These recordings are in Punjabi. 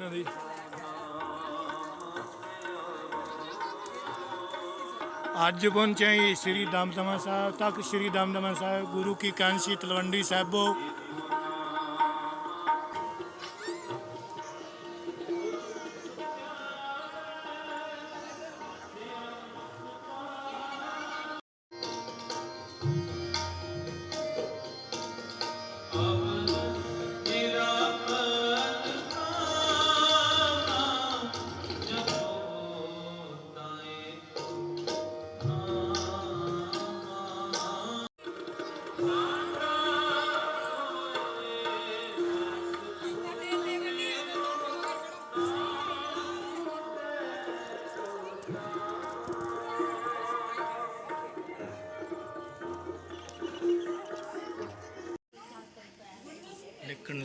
ਨਦੀ ਅੱਜ ਪਹੁੰਚੇ ਸ੍ਰੀ ਦਮਦਮਾ ਸਾਹਿਬ ਤੱਕ। ਸ੍ਰੀ ਦਮਦਮਾ ਸਾਹਿਬ ਗੁਰੂ ਕੀ ਕਾਂਸੀ ਤਲਵੰਡੀ ਸਾਹਿਬੋ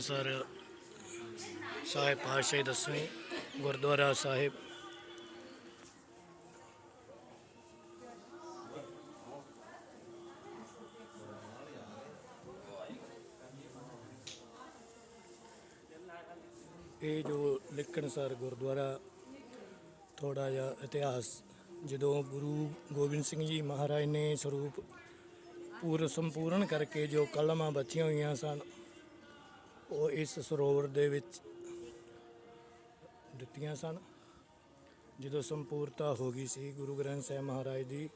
ਸਰ, ਸਾਹਿਬ ਪਾਤਸ਼ਾਹੀ ਦਸਵੇਂ, ਗੁਰਦੁਆਰਾ ਸਾਹਿਬ। ਇਹ ਜੋ ਲਿਖਣ ਸਰ ਗੁਰਦੁਆਰਾ ਥੋੜਾ ਜਿਹਾ ਇਤਿਹਾਸ, ਜਦੋਂ ਗੁਰੂ ਗੋਬਿੰਦ ਸਿੰਘ ਜੀ ਮਹਾਰਾਜ ਨੇ ਸਰੂਪ ਪੂਰ ਸੰਪੂਰਨ ਕਰਕੇ ਜੋ ਕਲਮਾਂ ਬਚੀਆਂ ਹੋਈਆਂ ਸਨ ਉਹ ਇਸ ਸਰੋਵਰ ਦੇ ਵਿੱਚ ਦਿੱਤੀਆਂ ਸਨ। ਜਦੋਂ ਸੰਪੂਰਤਾ ਹੋ ਗਈ ਸੀ, ਗੁਰੂ ਗ੍ਰੰਥ ਸਾਹਿਬ ਮਹਾਰਾਜ ਦੀ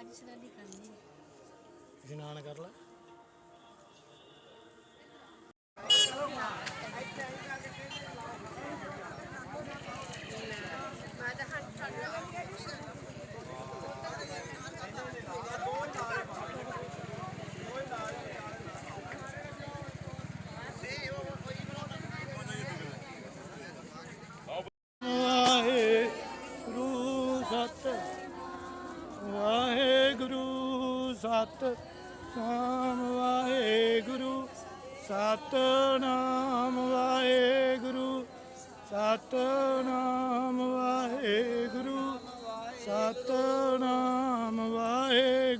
ਅੱਜ ਸਲਾਦੀ ਕਰਨੀ ਇਸ਼ਨਾਨ ਕਰ ਲੈ।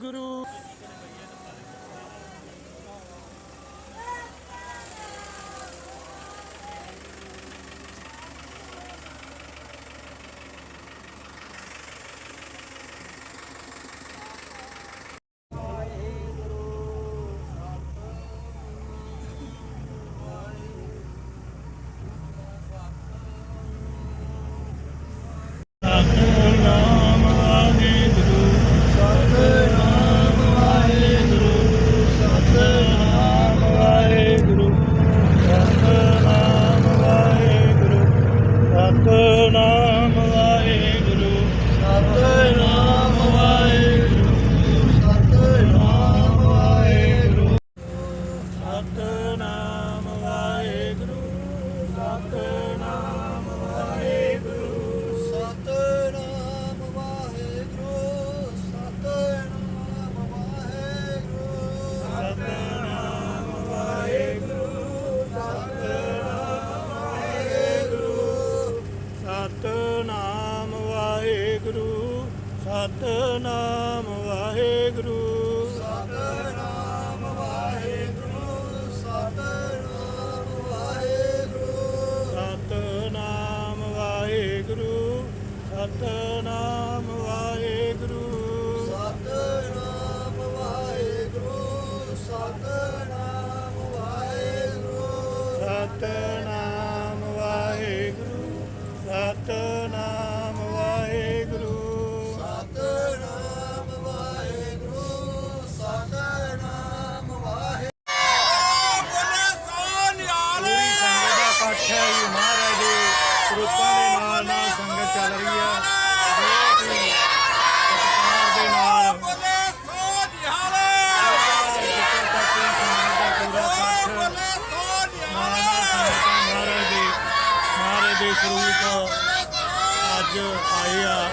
Guru. ਦੇ ਸਰੂਪ ਅੱਜ ਆਏ ਆ।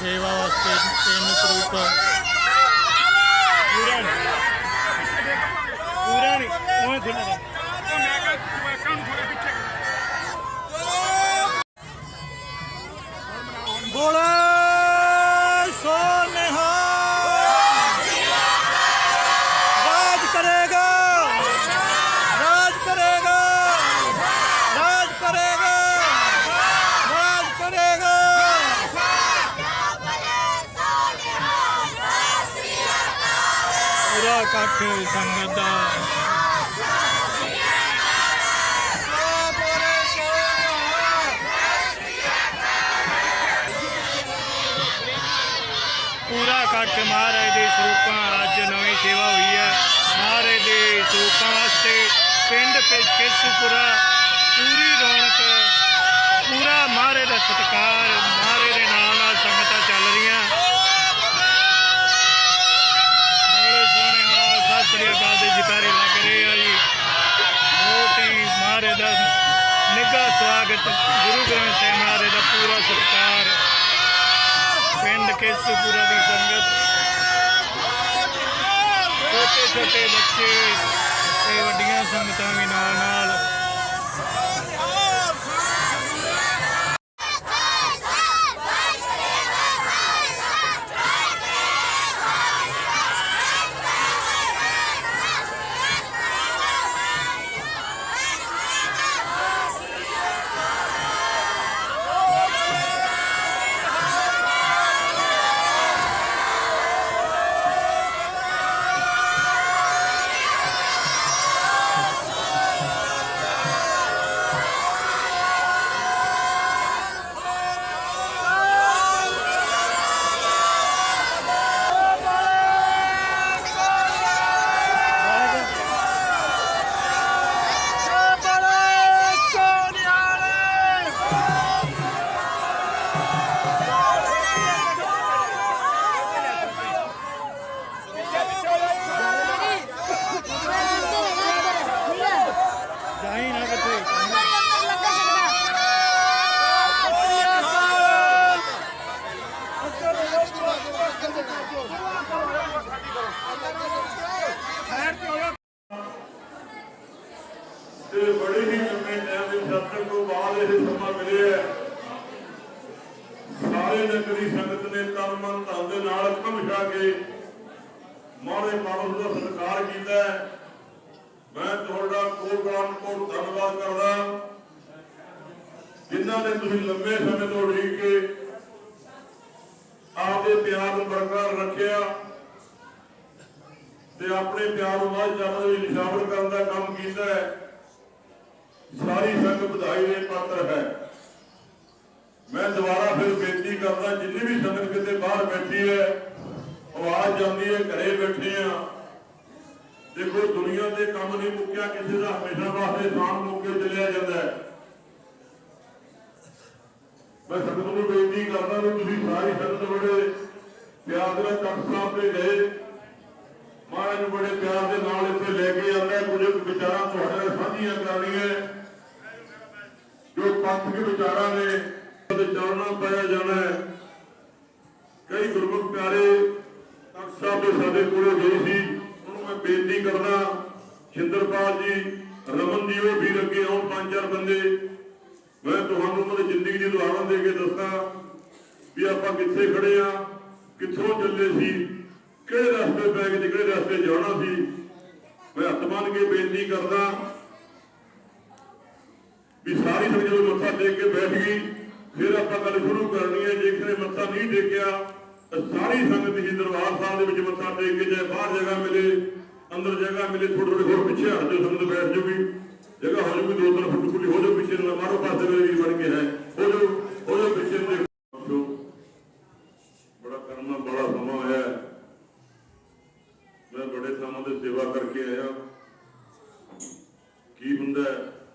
ਸੇਵਾ ਵਾਸਤੇ ਤਿੰਨ ਸਰੂਪ। ਪੂਰਾ ਨੀ। ਪੂਰਾ ਨਹੀਂ ਉਹ ਖੁੱਲ੍ਹਾ ਬੋਲੇ। ਪੂਰਾ ਇਕੱਠ ਸੰਗਤ ਦਾ। ਪੂਰਾ ਇਕੱਠ ਮਹਾਰਾਜ ਦੇ ਸਰੂਪਾਂ ਅੱਜ ਨਵੀਂ ਸੇਵਾ ਹੋਈ ਹੈ। ਮਹਾਰਾਜ ਦੇ ਸਰੂਪਾਂ ਵਾਸਤੇ ਪਿੰਡ ਕੇਸੂਪੁਰਾ, ਪੂਰੀ ਰੌਣਕ, ਪੂਰਾ ਮਹਾਰਾਜ ਦਾ ਸਤਿਕਾਰ, ਮਹਾਰਾਜ ਦੇ ਨਾਲ ਨਾਲ ਸੰਗਤਾਂ ਚੱਲ ਰਹੀਆਂ ਬੜੇ ਸੋਹਣੇ ਨਾਲ ਸਤਿ ਸ੍ਰੀ ਅਕਾਲ ਦੇ ਜਕਾਰੇ ਲੱਗ ਰਹੇ ਆ ਜੀ ਬਹੁਤ ਹੀ ਦਾ ਨਿੱਘਾ ਸਵਾਗਤ ਗੁਰੂ ਗ੍ਰੰਥ ਸਾਹਿਬ ਮਹਾਰਾਜ ਦਾ ਪੂਰਾ ਸਤਿਕਾਰ। ਪਿੰਡ ਕੇਸੂਪੁਰਾ ਦੀ ਸੰਗਤ। ਛੋਟੇ ਛੋਟੇ ਬੱਚੇ ਤੇ ਵੱਡੀਆਂ ਸੰਗਤਾਂ ਵੀ ਨਾਲ ਨਾਲ ਜਾਈ ਨਾ ਕਿੱਥੇ ਤੇ ਬੜੀ ਹੀ ਲੰਮੇ ਟਾਈਮ ਦੇ ਸਤਿ ਤੋਂ ਬਾਅਦ ਇਹ ਸਮਾਂ ਮਿਲਿਆ ਹੈ। ਸਾਰੇ ਨਗਰੀ ਸੰਗਤ ਨੇ ਤਨ ਮਨ ਧਨ ਦੇ ਨਾਲ ਅੱਖਾਂ ਵਿਛਾ ਕੇ ਮਾਰੇ ਮਾਨਵ ਦਾ ਸਤਿਕਾਰ ਕੀਤਾ ਹੈ। ਮੈਂ ਤੁਹਾਡਾ ਕੋਟਾਨ ਕੋਟ ਧੰਨਵਾਦ ਕਰਦਾ ਜਿਨ੍ਹਾਂ ਨੇ ਤੁਸੀਂ ਲੰਬੇ ਸਮੇਂ ਤੋਂ ਉਡੀਕ ਕੇ ਆਪਦੇ ਪਿਆਰ ਨੂੰ ਬਰਕਰਾਰ ਰੱਖਿਆ ਤੇ ਆਪਣੇ ਪਿਆਰ ਨੂੰ ਬਾਅਦ ਚੱਲਣ ਦੀ ਨਿਸ਼ਾਵਰ ਕਰਨ ਦਾ ਕੰਮ ਕੀਤਾ ਹੈ। ਸਾਰੀ ਸੰਗਤ ਵਧਾਈ ਦੇ ਪਾਤਰ ਹੈ। ਮੈਂ ਦੁਬਾਰਾ ਫਿਰ ਬੇਨਤੀ ਕਰਦਾ, ਜਿੰਨੀ ਵੀ ਸੰਗਤ ਕਿਤੇ ਬਾਹਰ ਬੈਠੀ ਹੈ, ਆਵਾਜ਼ ਜਾਂਦੀ ਹੈ, ਘਰੇ ਬੈਠੇ ਆ ਦੇਖੋ ਦੁਨੀਆ ਦੇ ਕੰਮ ਨਹੀਂ ਮੁੱਕਿਆ, ਕਿਸੇ ਦਾ ਹਮੇਸ਼ਾ ਵਾਸਤੇ ਸਾਨ ਮੁੱਕ ਚਲਿਆ ਜਾਂਦਾ ਹੈ। ਮੈਂ ਸੰਗਤ ਨੂੰ ਬੇਨਤੀ ਕਰਦਾ ਵੀ ਤੁਸੀਂ ਸਾਰੀ ਸੰਗਤ ਬੜੇ ਪਿਆਰ ਦੇ ਨਾਲ ਤਖਤ ਸਾਹਿਬ ਤੇ ਗਏ। ਮਹਾਰਾਜ ਨੂੰ ਬੜੇ ਪਿਆਰ ਦੇ ਨਾਲ ਇੱਥੇ ਲੈ ਕੇ ਆਉਂਦਾ ਕੁਝ ਵਿਚਾਰਾਂ ਤੁਹਾਡੇ ਨਾਲ ਸਾਂਝੀਆਂ ਕਰਨੀਆਂ ਜੋ ਪੰਥਕ ਵਿਚਾਰਾਂ ਨੇ, ਉਹਦੇ ਚੱਲਣਾ ਪਾਇਆ ਜਾਣਾ ਕਈ ਗੁਰਮੁਖ ਪਿਆਰੇ ਤਖਤ ਸਾਹਿਬ ਦੇ ਸਾਡੇ ਕੋਲੇ ਗਏ ਸੀ। ਉਹਨੂੰ ਮੈਂ ਬੇਨਤੀ ਕਰਦਾ, ਛਿੰਦਰਪਾਲ ਜੀ, ਰਮਨ ਜੀ, ਉਹ ਵੀ ਅੱਗੇ ਆਉਣ ਪੰਜ ਚਾਰ ਬੰਦੇ। ਮੈਂ ਤੁਹਾਨੂੰ ਉਹਨਾਂ ਦੀ ਜ਼ਿੰਦਗੀ ਦੀ ਉਦਾਹਰਣ ਦੇ ਕੇ ਦੱਸਾਂ ਵੀ ਆਪਾਂ ਕਿੱਥੇ ਖੜੇ ਆ ਕਿੱਥੋਂ ਚੱਲੇ ਸੀ? ਕਿਹੜੇ ਰਸਤੇ ਪੈ ਗਏ ਕਿਹੜੇ ਰਸਤੇ ਜਾਣਾ ਸੀ? ਮੈਂ ਹੱਥ ਬੰਨ ਕੇ ਬੇਨਤੀ ਕਰਦਾ ਵੀ ਸਾਰੀ ਸੰਗਤ ਜਦੋਂ ਮੱਥਾ ਟੇਕ ਕੇ ਬੈਠ ਗਈ, ਫਿਰ ਆਪਾਂ ਗੱਲ ਸ਼ੁਰੂ ਕਰਨੀ ਹੈ। ਜੇ ਮੱਥਾ ਨਹੀਂ ਟੇਕਿਆ, ਤਾਂ ਸਾਰੀ ਸੰਗਤ ਹੀ ਦਰਬਾਰ ਸਾਹਿਬ ਦੇ ਵਿੱਚ ਮੱਥਾ ਟੇਕ ਕੇ ਜਾਏ ਬਾਹਰ ਜਗ੍ਹਾ ਮਿਲੇ, ਅੰਦਰ ਜਗ੍ਹਾ ਮਿਲੇ ਥੋੜੇ ਥੋੜੇ ਹੋਰ ਪਿੱਛੇ ਹਟ ਜਾਓ, ਸੰਗਤ ਬੈਠ ਜੂਗੀ। ਜਗ੍ਹਾ ਹੋ ਜੂਗੀ, ਦੋ ਤਿੰਨ ਫੁੱਟ ਖੁੱਲੀ ਹੋ ਜਾਓ, ਪਿੱਛੇ ਨੂੰ ਮਾਰੋ, ਪਾਸੇ ਵੀ ਬਣ ਕੇ ਹੈ। ਹੋ ਜਾਓ ਹੋ ਜਾਓ, ਪਿੱਛੇ ਨੂੰ ਦੇਖੋ ਬੜਾ ਕਰਨਾ ਬੜਾ ਸਮਾਂ ਹੋਇਆ ਹੈ। ਮੈਂ ਬੜੇ ਸਮਾਂ ਦੇ ਸੇਵਾ ਕਰਕੇ ਆਇਆ। ਕੀ ਹੁੰਦਾ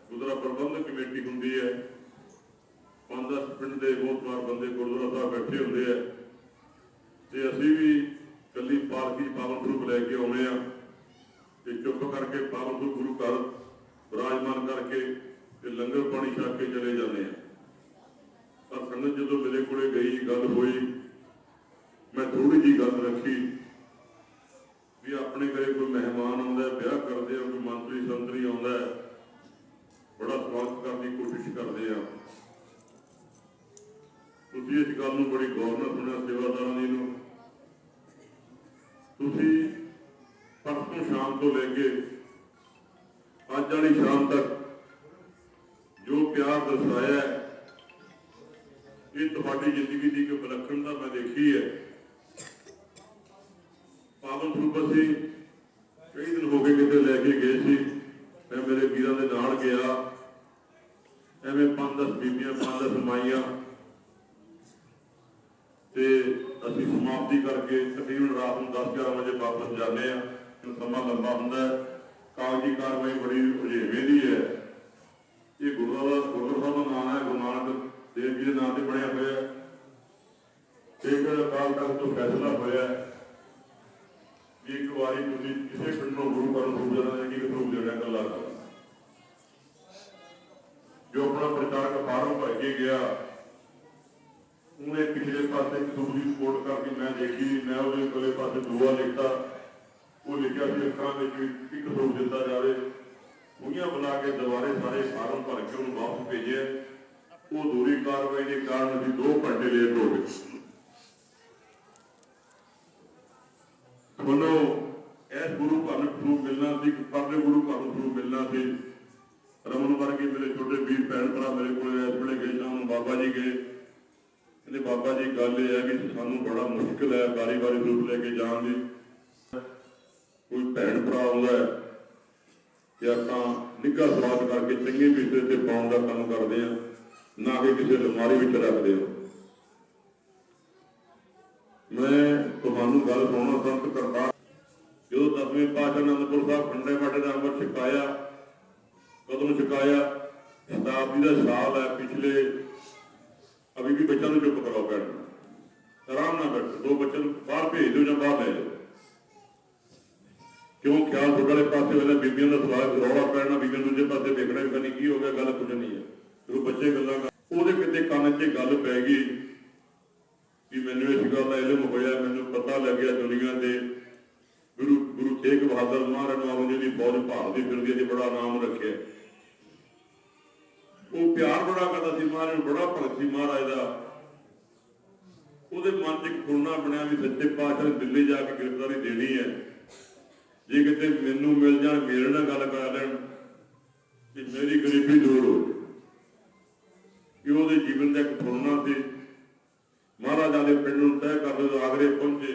ਗੁਰਦੁਆਰਾ ਪ੍ਰਬੰਧਕ ਕਮੇਟੀ ਹੁੰਦੀ ਹੈ। ਪੰਜ ਦਸ ਪਿੰਡ ਦੇ ਮੋਹਤਵਾਰ ਬੰਦੇ ਗੁਰਦੁਆਰਾ ਸਾਹਿਬ ਬੈਠੇ ਹੁੰਦੇ ਆ ਤੇ ਅਸੀਂ ਵੀ ਕੱਲੀ ਪਾਲਕੀ ਪਾਵਨ ਸਰੂਪ ਲੈ ਕੇ ਆਉਣੇ ਆ। ਤੇ ਚੁੱਪ ਕਰਕੇ ਪਾਵਨ ਸਰੂਪ ਗੁਰੂ ਘਰ ਵਿਰਾਜਮਾਨ ਕਰਕੇ ਤੇ ਲੰਗਰ ਪਾਣੀ ਛਕ ਕੇ ਚਲੇ ਜਾਂਦੇ ਆ। ਪਰ ਸੰਗਤ ਜਦੋਂ ਮੇਰੇ ਕੋਲੇ ਗਈ, ਗੱਲ ਹੋਈ, ਮੈਂ ਥੋੜੀ ਜੀ ਗੱਲ ਰੱਖੀ। ਤੁਸੀਂ ਇਸ ਗੱਲ ਨੂੰ ਬੜੀ ਗੌਰ ਨਾਲ ਸੁਣਿਆ ਸੇਵਾਦਾਰਾਂ ਦੀ ਨੂੰ ਤੁਸੀਂ ਪਰਸੋਂ ਸ਼ਾਮ ਤੋਂ ਲੈ ਕੇ ਅੱਜ ਵਾਲੀ ਸ਼ਾਮ ਤੱਕ ਜੋ ਪਿਆਰ ਦਰਸਾਇਆ ਇਹ ਤੁਹਾਡੀ ਜ਼ਿੰਦਗੀ ਦੀ ਇੱਕ ਵਿਲੱਖਣਤਾ ਮੈਂ ਦੇਖੀ ਹੈ। ਪਾਵਨ ਸਰੂਪ ਅਸੀਂ ਕਈ ਦਿਨ ਹੋ ਗਏ ਕਿਤੇ ਲੈ ਕੇ ਗਏ ਸੀ। ਮੈਂ ਮੇਰੇ ਵੀਰਾਂ ਦੇ ਨਾਲ ਗਿਆ। ਐਵੇਂ ਪੰਜ ਦਸ ਬੀਬੀਆਂ, ਪੰਜ ਦਸ ਮਾਈਆਂ ਤੇ ਅਸੀਂ ਕਰਕੇ ਤਕਰੀਬਨ ਰਾਤ ਨੂੰ 10-11 ਵਜੇ ਵਾਪਸ ਜਾਂਦੇ ਆ। ਸਮਾਂ ਲੰਬਾ ਹੁੰਦਾ ਹੈ। ਕਾਗਜ਼ੀ ਕਾਰਵਾਈ ਬੜੀ ਉਜੇਵੇਂ ਦੀ ਹੈ। ਇਹ ਗੁਰਦੁਆਰਾ ਗੁਰਦੁਆਰਾ ਸਾਹਿਬ ਦਾ ਨਾਮ ਹੈ, ਗੁਰੂ ਨਾਨਕ ਦੇਵ ਜੀ ਦੇ ਨਾਮ ਤੇ ਬਣਿਆ ਹੋਇਆ ਹੈ। ਇੱਕ ਅਕਾਲ ਤਖਤ ਤੋਂ ਫੈਸਲਾ ਹੋਇਆ ਹੈ। ਇੱਕ ਵਾਰੀ ਤੁਸੀਂ ਕਿਸੇ ਪਿੰਡ ਨੂੰ ਗੁਰੂ ਘਰ ਨੂੰ ਜਾਣਾ ਹੈ ਕਿ ਕਿਥੋਂ ਦੇਣਾ ਕੱਲਾ ਕਰ ਜੋ ਆਪਣਾ ਪ੍ਰਚਾਰਕ ਫਾਰਮ ਭਰ ਕੇ ਗਿਆ ਉਹਨੇ ਪਿਛਲੇ ਪਾਸੇ ਇੱਕ ਕਰਕੇ ਮੈਂ ਦੇਖੀ ਮੈਂ ਉਹਦੇ ਕੋਲੇ ਪਾਸੇ ਦੁਆ ਲਿਖਤਾ। ਉਹ ਲਿਖਿਆ ਸੀ ਅੱਖਰਾਂ ਵਿੱਚ ਇੱਕ ਸਰੂਪ ਦਿੱਤਾ ਜਾਵੇ। ਉਹਨੀਆਂ ਬੁਲਾ ਕੇ ਦੁਬਾਰੇ ਸਾਰੇ ਫਾਰਮ ਭਰ ਕੇ ਉਹਨੂੰ ਵਾਪਸ ਭੇਜਿਆ। ਉਹ ਦੂਰੀ ਕਾਰਵਾਈ ਦੇ ਕਾਰਨ ਅਸੀਂ 2 ਘੰਟੇ ਲੇਟ ਹੋ ਗਏ। ਤੁਹਾਨੂੰ ਇਸ ਗੁਰੂ ਘਰ ਨੂੰ ਮਿਲਣਾ ਸੀ ਪਰਲੇ ਗੁਰੂ ਘਰ ਨੂੰ ਮਿਲਣਾ ਸੀ। ਰਮਨ ਵਰਗੇ ਮੇਰੇ ਛੋਟੇ ਵੀਰ ਭੈਣ ਭਰਾ ਮੇਰੇ ਕੋਲ ਇਸ ਵੇਲੇ ਗਏ ਸ਼ਾਮ ਨੂੰ ਬਾਬਾ ਜੀ ਗਏ। ਕਹਿੰਦੇ ਬਾਬਾ ਜੀ, ਗੱਲ ਇਹ ਹੈ ਕਿ ਸਾਨੂੰ ਬੜਾ ਮੁਸ਼ਕਲ ਹੈ ਵਾਰੀ ਵਾਰੀ ਰੂਪ ਲੈ ਕੇ ਜਾਣ ਦੀ। ਕੋਈ ਭੈਣ ਭਰਾ ਆਉਂਦਾ ਹੈ ਕਿ ਆਪਾਂ ਨਿੱਘਾ ਸਵਾਦ ਕਰਕੇ ਚੰਗੇ ਵਿਸ਼ੇ ਤੇ ਪਾਉਣ ਦਾ ਕੰਮ ਕਰਦੇ ਆ ਨਾ ਕਿ ਕਿਸੇ ਅਲਮਾਰੀ ਵਿੱਚ ਰੱਖਦੇ ਆ ਮੈਂ ਤੁਹਾਨੂੰ ਗੱਲ ਸੁਣਾਉਣਾ ਸੰਤ ਕਰਤਾ ਜਦੋਂ ਦਸਵੇਂ ਪਾਤਸ਼ਾਹ ਅਨੰਦਪੁਰ ਸਾਹਿਬ ਖੰਡੇ ਬਾਟੇ ਦਾ ਅੰਮ੍ਰਿਤ ਛਕਾਇਆ, ਕਦੋਂ ਛਕਾਇਆ? ਸ਼ਤਾਬਦੀ ਦਾ ਸਾਲ ਹੈ ਪਿਛਲੇ ਅਭੀ ਵੀ ਬੱਚਿਆਂ ਨੂੰ ਚੁੱਪ ਕਰਾਓ ਬੈਠ ਆਰਾਮ ਨਾਲ ਬੈਠੋ, ਦੋ ਬੱਚੇ ਨੂੰ ਬਾਹਰ ਭੇਜ ਦਿਓ ਜਾਂ ਬਾਹਰ ਲੈ ਜਾਓ। ਕਿਉਂ ਖਿਆਲ ਤੁਹਾਡੇ ਵਾਲੇ ਪਾਸੇ ਵੇਲੇ ਬੀਬੀਆਂ ਦਾ ਸਵਾਲ ਰੌਲਾ ਪੈਣਾ, ਬੀਬੀਆਂ ਦੂਜੇ ਪਾਸੇ ਦੇਖਣਾ ਵੀ ਨਹੀਂ ਕੀ ਹੋ ਗਿਆ, ਗੱਲ ਕੁਝ ਨਹੀਂ ਹੈ। ਜਦੋਂ ਬੱਚੇ ਗੱਲਾਂ ਕਰ ਉਹਦੇ ਕਿਤੇ ਕੰਨ 'ਚ ਗੱਲ ਪੈ ਗਈ ਕਿ ਮੈਨੂੰ ਇਸ ਗੱਲ ਦਾ ਇਲਮ ਹੋਇਆ, ਮੈਨੂੰ ਪਤਾ ਲੱਗਿਆ ਦੁਨੀਆ ਤੇ ਗੁਰੂ ਗੁਰੂ ਤੇਗ ਬਹਾਦਰ ਮਹਾਰਾਜ ਨੂੰ ਦੀ ਬਹੁਤ ਫੌਜ ਭਾਲਦੀ ਫਿਰਦੀ ਹੈ ਬੜਾ ਨਾਮ ਰੱਖਿਆ। ਉਹ ਪਿਆਰ ਬੜਾ ਕਰਦਾ ਸੀ ਮਹਾਰਾਜ ਨੂੰ ਬੜਾ ਭਗਤ ਸੀ ਮਹਾਰਾਜ ਦਾ। ਉਹਦੇ ਮਨ 'ਚ ਖੁਰਨਾ ਬਣਿਆ ਵੀ ਸੱਚੇ ਪਾਤਸ਼ਾਹ ਦਿੱਲੀ ਜਾ ਕੇ ਗ੍ਰਿਫਤਾਰੀ ਦੇਣੀ ਹੈ। ਜੇ ਕਿਤੇ ਮੈਨੂੰ ਮਿਲ ਜਾਣ, ਮੇਰੇ ਨਾਲ ਗੱਲ ਕਰਾ ਲੈਣ, ਤੇ ਮੇਰੀ ਗਰੀਬੀ ਦੂਰ ਹੋ ਕਿ ਉਹਦੇ ਜੀਵਨ ਦਾ ਇੱਕ ਖੁਰਨਾ ਸੀ। ਮਹਾਰਾਜਾ ਦੇ ਪਿੰਡ ਨੂੰ ਤੈਅ ਕਰਦੇ ਜਦੋਂ ਆਗਰੇ ਪਹੁੰਚੇ।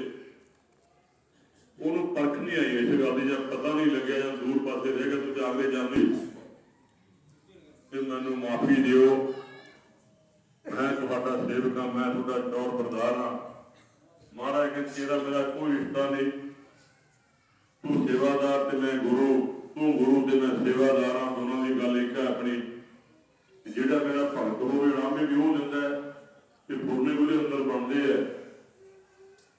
ਉਹਨੂੰ ਪਰਖ ਨਹੀਂ ਆਈ ਇਸ ਗੱਲ ਦੀ, ਜਾਂ ਪਤਾ ਨਹੀਂ ਲੱਗਿਆ ਜਾਂ ਦੂਰ ਪਾਸੇ ਰਹਿ ਗਿਆ ਤੂੰ ਆਗਰੇ ਜਾਂਦੇ। ਤੇ ਮੈਨੂੰ ਮਾਫੀ ਦਿਓ। ਮੈਂ ਤੁਹਾਡਾ ਸੇਵਕ ਹਾਂ, ਮੈਂ ਤੁਹਾਡਾ ਚੌਰ ਪ੍ਰਧਾਨ ਹਾਂ। ਮਹਾਰਾਜ ਕਹਿੰਦੇ, ਤੇਰਾ ਮੇਰਾ ਕੋਈ ਰਿਸ਼ਤਾ ਨਹੀਂ। ਤੂੰ ਸੇਵਾਦਾਰ ਤੇ ਮੈਂ ਗੁਰੂ, ਤੂੰ ਗੁਰੂ ਤੇ ਮੈਂ ਸੇਵਾਦਾਰ ਹਾਂ। ਦੋਨਾਂ ਦੀ ਗੱਲ ਇੱਕ ਹੈ ਆਪਣੀ। ਜਿਹੜਾ ਮੇਰਾ ਭਗਤ ਹੋਵੇ, ਰਾਮੇ ਵੀ ਉਹ ਦਿੰਦਾ ਹੈ ਤੇ ਫੁਰਨੇ ਉਹਦੇ ਅੰਦਰ ਬਣਦੇ ਆ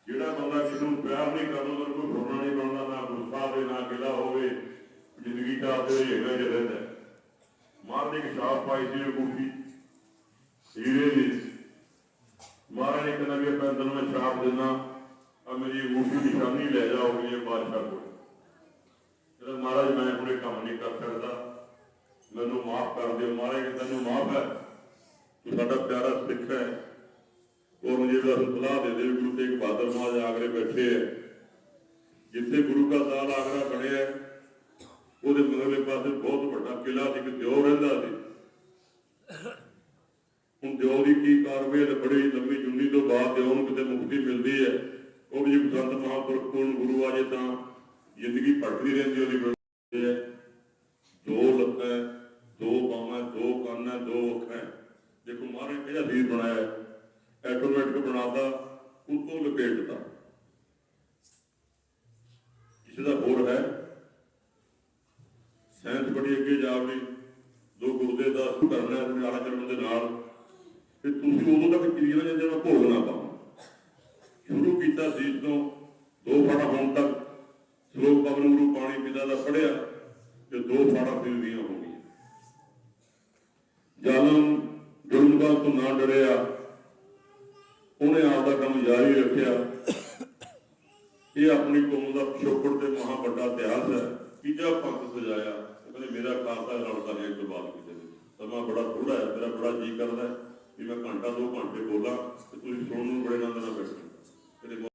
ਜਿਹੜਾ ਬੰਦਾ ਕਿਸੇ ਨੂੰ ਪਿਆਰ ਨਹੀਂ ਕਰਦਾ, ਉਹਦਾ ਕੋਈ ਫੁਰਨਾ ਨਹੀਂ ਬਣਦਾ, ਨਾ ਗੁੱਸਾ ਹੋਵੇ, ਨਾ ਗਿਲਾ ਹੋਵੇ, ਜ਼ਿੰਦਗੀ ਦਾ ਆਪਦੇ ਹੈਗਾ ਜਿਹਾ ਰਹਿੰਦਾ ਹੈ। ਮਾਰ ਦੇ ਇੱਕ ਛਾਪ ਪਾਈ ਸੀ ਅੰਗੂਠੀ ਹੀਰੇ ਦੀ ਮਹਾਰਾਜ ਨੇ ਕਹਿੰਦਾ ਵੀ ਆਪਾਂ ਤੈਨੂੰ ਮੈਂ ਛਾਪ ਦਿੰਦਾ ਆ ਮੇਰੀ ਅੰਗੂਠੀ ਨਿਸ਼ਾਨੀ ਲੈ ਜਾ ਉਹ ਇਹ ਬਾਦਸ਼ਾਹ ਕੋਲ ਕਹਿੰਦਾ ਮਹਾਰਾਜ ਮੈਂ ਆਪਣੇ ਕੰਮ ਨਹੀਂ ਕਰ ਸਕਦਾ ਮੈਨੂੰ ਮਾਫ ਕਰ ਦਿਓ ਮਹਾਰਾਜ ਕਹਿੰਦਾ ਤੈਨੂੰ ਮਾਫ ਹੈ ਤੂੰ ਸਾਡਾ ਪਿਆਰਾ ਸਿੱਖ ਹੈ ਉਹ ਮੁਝੇ ਦਾ ਸਲਾਹ ਦੇ ਦੇ ਵੀ ਗੁਰੂ ਤੇਗ ਬਹਾਦਰ ਮਹਾਰਾਜ ਆਗਰੇ ਬੈਠੇ ਹੈ ਜਿੱਥੇ ਗੁਰੂ ਦਾ ਦਾਲ ਆਗਰਾ ਬਣਿਆ ਹੈ, ਉਹਦੇ ਮਗਰਲੇ ਪਾਸੇ ਬਹੁਤ ਵੱਡਾ ਕਿਲਾ ਸੀ ਕਿ ਦਿਓ ਰਹਿੰਦਾ ਸੀ। ਹੁਣ ਦਿਓ ਦੀ ਕੀ ਕਾਰਵਾਈ ਤੇ ਬੜੀ ਲੰਮੀ ਜੁਨੀ ਤੋਂ ਬਾਅਦ ਦਿਓ ਨੂੰ ਕਿਤੇ ਮੁਕਤੀ ਮਿਲਦੀ ਹੈ। ਉਹ ਵੀ ਜੇ ਮਹਾਂਪੁਰਖ ਕੋਲ ਗੁਰੂ ਆ ਤਾਂ ਜ਼ਿੰਦਗੀ ਭਟਕਦੀ ਰਹਿੰਦੀ ਉਹਦੀ ਮਿਲਦੀ ਹੈ। ਦੋ ਲੱਤਾਂ ਦੋ ਬਾਹਾਂ ਦੋ ਕੰਨ ਦੋ ਅੱਖਾਂ ਦੇਖੋ ਮਹਾਰਾਜ ਕਿਹੜਾ ਸਰੀਰ ਬਣਾਇਆ ਐਟੋਮੈਟਿਕ ਆਟੋਮੈਟਿਕ ਬਣਾਤਾ, ਉਤੋਂ ਲਪੇਟਦਾ ਕਿਸੇ ਦਾ ਹੋਰ ਹੈ। ਸਾਇੰਸ ਬੜੀ ਅੱਗੇ ਜਾ ਵੜੀ ਦੋ ਗੁਰਦੇ ਦਾ ਸ਼ੁਰੂ ਹੈ, ਆਪਣੇ ਆਲਾ ਦੇ ਨਾਲ। ਤੇ ਤੁਸੀਂ ਉਦੋਂ ਤੱਕ ਚੀਜ਼ ਨਾ ਜਦੋਂ ਭੋਗ ਨਾ ਪਾਓ ਸ਼ੁਰੂ ਕੀਤਾ ਸੀ ਤੋਂ ਦੋ ਫਾੜਾ ਹੁਣ ਤੱਕ ਸ਼ਲੋਕ ਪਵਨ ਗੁਰੂ ਪਾਣੀ ਪਿਤਾ ਦਾ ਪੜਿਆ ਤੇ ਦੋ ਫਾੜਾ ਫਿਰ ਦੀਆਂ ਹੋ ਗਈਆਂ। ਜਨਮ ਜੁਲਮਾ ਤੋਂ ਨਾ ਡਰਿਆ, ਉਹਨੇ ਆਪਦਾ ਕੰਮ ਜਾਰੀ ਰੱਖਿਆ। ਇਹ ਆਪਣੀ ਕੌਮ ਦਾ ਪਿਛੋਕੜ ਤੇ ਮਹਾ ਵੱਡਾ ਇਤਿਹਾਸ ਹੈ। ਤੀਜਾ ਪੰਥ ਸਜਾਇਆ। ਕਹਿੰਦੇ ਮੇਰਾ ਖਾਲਸਾ ਲੜਦਾ ਨਹੀਂ ਇੱਕ ਬਾਤ ਕਿਸੇ ਦੇ ਸਮਾਂ ਬੜਾ ਥੋੜਾ ਹੈ, ਮੇਰਾ ਬੜਾ ਜੀ ਕਰਦਾ ਵੀ ਮੈਂ ਘੰਟਾ ਦੋ ਘੰਟੇ ਬੋਲਾਂ ਤੇ ਤੁਸੀਂ ਸੁਣਨ ਨੂੰ ਬੜੇ ਆਨੰਦ ਨਾਲ ਬੈਠੋ